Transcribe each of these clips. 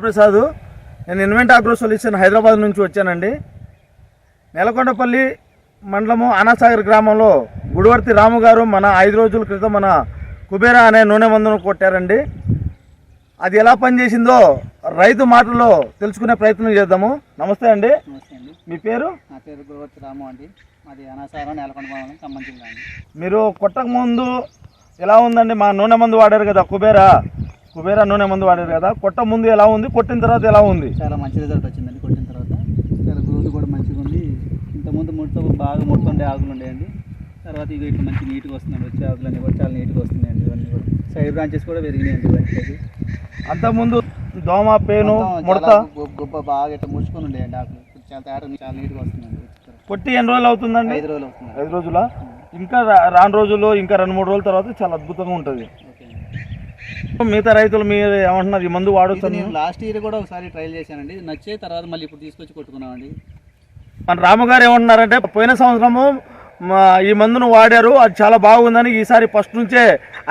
ప్రసాద్ నేను invent agro solution Hyderabad నుంచి వచ్చానండి. నెలకొండపల్లి మండలము అనాసాగర్ గ్రామంలో గుడివర్తి రాము గారు మన ఐదు రోజుల క్రితం మన కుబేరా అనే నూనె మందును కొట్టారండి. అది ఎలా పనిచేసిందో రైతు మాటల్లో తెలుసుకునే ప్రయత్నం చేద్దాము. నమస్తే అండి. మీ పేరు? నా పేరు గురువర్తి రాము అండి. మాది నేలకొండ మండలం ఖమ్మం జిల్లా అండి. మీరు కొట్టక ముందు ఎలా ఉందండి? మా నూనె మందు వాడారు కదా కుబేరా. కుబేరా నూనె మందు వాడారు కదా కొట్ట ముందు ఎలా ఉంది కొట్టిన తర్వాత ఎలా ఉంది? చాలా మంచి రిజల్ట్ వచ్చిందండి కొట్టిన తర్వాత. చాలా గ్రోత్ కూడా మంచిగా ఉంది. ఇంతకుముందు ముడత బాగా ముడుతుండే ఆకులు ఉండేయండి. తర్వాత ఇక ఇట్లా మంచి నీట్గా వస్తున్నాయండి వచ్చే ఆకులు అన్నీ కూడా చాలా నీట్గా వస్తున్నాయండి ఇవన్నీ కూడా. సైడ్ బ్రాంచెస్ కూడా పెరిగినాయండి ఇవన్నీ అంతకుముందు దోమ పేను ముడత చాలా గు- గుబ్బ బాగా ఇట్లా ముడుచుకొని ఉండేయండి ఆకులు. చాలా తేడా చాలా నీట్గా వస్తుందండి కొట్టి ఎన్ని రోజులు అవుతుందండి? ఐదు రోజులు వస్తుంది ఐదు రోజుల? ఇంకా రాను రోజులు ఇంకా రెండు మూడు రోజుల తర్వాత చాలా అద్భుతంగా ఉంటుంది. మిగతా రైతులు మీరు ఏమంటున్నారు? ఈ మందు వాడొచ్చు ఇది నేను లాస్ట్ ఇయర్ కూడా ఒకసారి ట్రైల్ చేశానండి. నచ్చే తర్వాత మళ్ళీ ఇప్పుడు తీసుకొచ్చి కొట్టుకున్నామండి. మన రాముగారు ఏమంటున్నారంటే పోయిన సంవత్సరము ఈ మందును వాడారు అది చాలా బాగుందని ఈసారి ఫస్ట్ నుంచే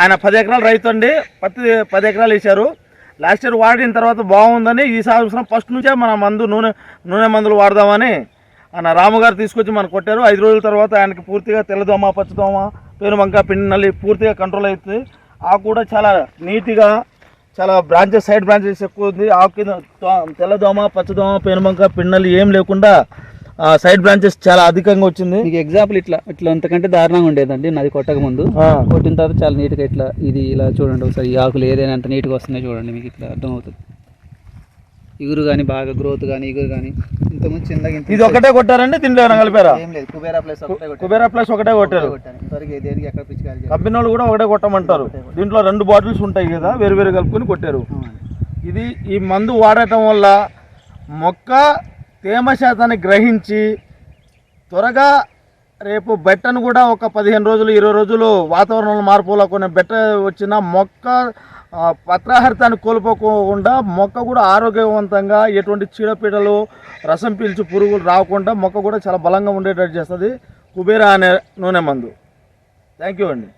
ఆయన పది ఎకరాలు రైతు అండి పత్తి పది ఎకరాలు వేశారు. లాస్ట్ ఇయర్ వాడిన తర్వాత బాగుందని ఈ సంవత్సరం ఫస్ట్ నుంచే మన మందు నూనె నూనె మందులు వాడదామని ఆయన రాముగారు తీసుకొచ్చి మనకు కొట్టారు. ఐదు రోజుల తర్వాత ఆయనకి పూర్తిగా తెల్లదోమ పచ్చదోమ పేనుబంక పిండి నల్లి పూర్తిగా కంట్రోల్ అవుతుంది. ఆకు కూడా చాలా నీట్గా చాలా బ్రాంచెస్ సైడ్ బ్రాంచెస్ ఎక్కువ ఉంది. ఆకు కింద తెల్లదోమ పచ్చదోమ పేనుబంక పిండి ఏం లేకుండా సైడ్ బ్రాంచెస్ చాలా అధికంగా వచ్చింది. మీకు ఎగ్జాంపుల్ ఇట్లా ఇట్లా అంతకంటే దారుణంగా ఉండేదండి. నాది కొట్టక ముందు. కొట్టిన తర్వాత చాలా నీట్గా ఇట్లా ఇది ఇలా చూడండి ఒకసారి ఈ ఆకులు ఏదైనా అంత నీట్గా వస్తున్నాయి చూడండి మీకు ఇట్లా అర్థమవుతుంది. ఇగురు కానీ బాగా గ్రోత్ కానీ ఇగురు కానీ చిన్నగా ఇంత ఇది ఒకటే కొట్టారండి? దీంట్లో ఏమైనా కలిపారా ఏం లేదు కుబేరా ప్లస్ ఒకటే కొట్టాను. కుబేరా ప్లస్ ఒకటే కొట్టారు. ఇంతవరకు ఏ- దేనికి ఎక్కడ. కంపెనీ వాళ్ళు కూడా ఒకటే కొట్టమంటారు. దీంట్లో రెండు బాటిల్స్ ఉంటాయి కదా వేరు వేరు కలుపుకొని కొట్టారు. ఇది ఈ మందు వాడటం వల్ల మొక్క తేమ శాతాన్ని గ్రహించి త్వరగా రేపు బెట్టను కూడా ఒక పదిహేను రోజులు ఇరవై రోజులు వాతావరణంలో మార్పులో కొన్ని బెట్ట వచ్చిన మొక్క పత్రాహరితాన్ని కోల్పోకుండా మొక్క కూడా ఆరోగ్యవంతంగా ఎటువంటి చీడపీడలు రసం పీల్చి పురుగులు రాకుండా మొక్క కూడా చాలా బలంగా ఉండేటట్టు చేస్తుంది. కుబేరా అనే నూనె మందు. థ్యాంక్ యూ అండి.